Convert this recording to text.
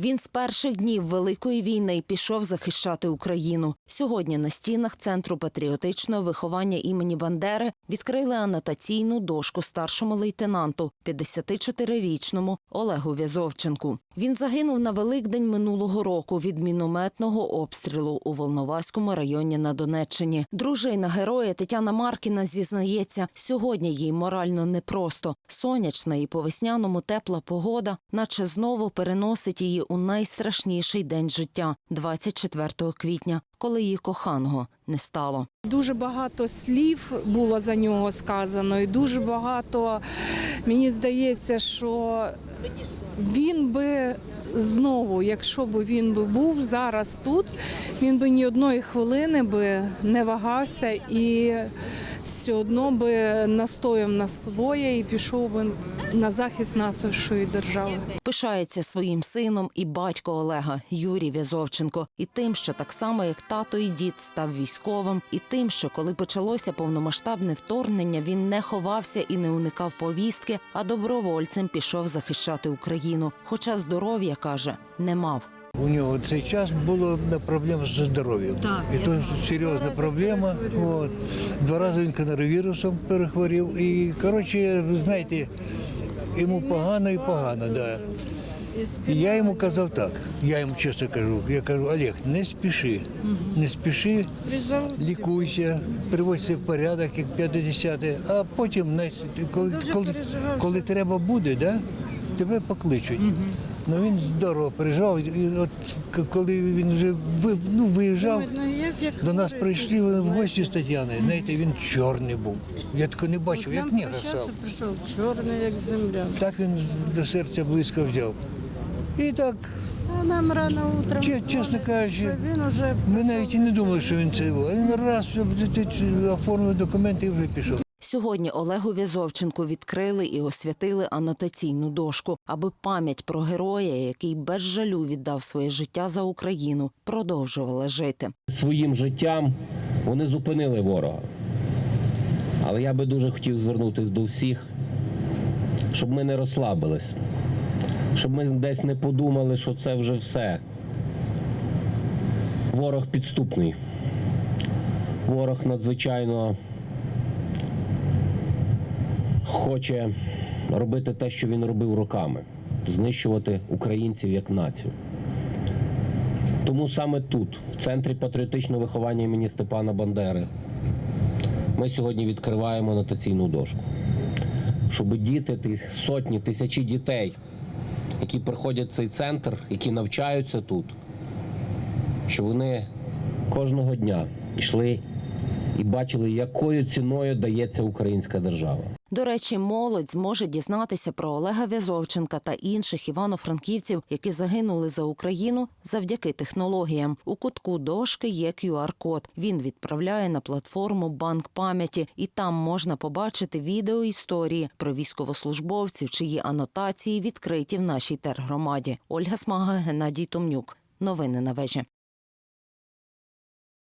Він з перших днів великої війни пішов захищати Україну. Сьогодні на стінах центру патріотичного виховання імені Бандери відкрили анотаційну дошку старшому лейтенанту, 54-річному Олегу В'язовченку. Він загинув на Великдень минулого року від мінометного обстрілу у Волноваському районі на Донеччині. Дружина героя Тетяна Маркіна зізнається, сьогодні їй морально непросто. Сонячна і по весняному тепла погода, наче знову переносить її у найстрашніший день життя 24 квітня, коли її коханого не стало. Дуже багато слів було за нього сказано, і дуже багато мені здається, що він би знову, якщо б він би був зараз тут, він би ні одної хвилини би не вагався і все одно би настояв на своє і пішов би на захист нашої держави. Пишається своїм сином і батько Олега Юрій В'язовченко, і тим, що так само як тато і дід став військовим, і тим, що коли почалося повномасштабне вторгнення, він не ховався і не уникав повістки, а добровольцем пішов захищати Україну. Хоча здоров'я каже, не мав. У нього цей час було проблема зі здоров'ям. І то серйозна проблема. От. Два рази він коронавірусом перехворів. І, коротше, ви знаєте, йому погано і погано, да. І я йому казав так, я йому чесно кажу, я кажу, Олег, не спіши, не спіши, лікуйся, приводься в порядок, як 50 а потім, коли, коли, коли треба буде, да, тебе покличуть. Ну він здорово переживав. І от коли він вже ну, виїжджав, до нас прийшли в гості з Тетяною. Знаєте, він чорний був. Я такого не бачив, як негр став. прийшов чорний, як земля. Так він до серця близько взяв. І так, А нам рано утром Че- чесно кажучи, він уже ми навіть і не думали, що він це його. Він раз оформив документи і вже пішов. Сьогодні Олегу В'язовченку відкрили і освятили анотаційну дошку, аби пам'ять про героя, який без жалю віддав своє життя за Україну, продовжувала жити. своїм життям вони зупинили ворога. Але я би дуже хотів звернутися до всіх, щоб ми не розслабились, щоб ми десь не подумали, що це вже все. Ворог підступний. Ворог надзвичайно хоче робити те, що він робив роками знищувати українців як націю. Тому саме тут, в центрі патріотичного виховання імені Степана Бандери, ми сьогодні відкриваємо анотаційну дошку, щоб діти, сотні, тисячі дітей, які приходять в цей центр, які навчаються тут, щоб вони кожного дня йшли і бачили, якою ціною дається українська держава. До речі, молодь зможе дізнатися про Олега В'язовченка та інших івано-франківців, які загинули за Україну завдяки технологіям. У кутку дошки є QR-код. Він відправляє на платформу Банк пам'яті, і там можна побачити відео історії про військовослужбовців, чиї анотації відкриті в нашій тергромаді. Ольга Смага, Геннадій Томнюк. Новини на вежі.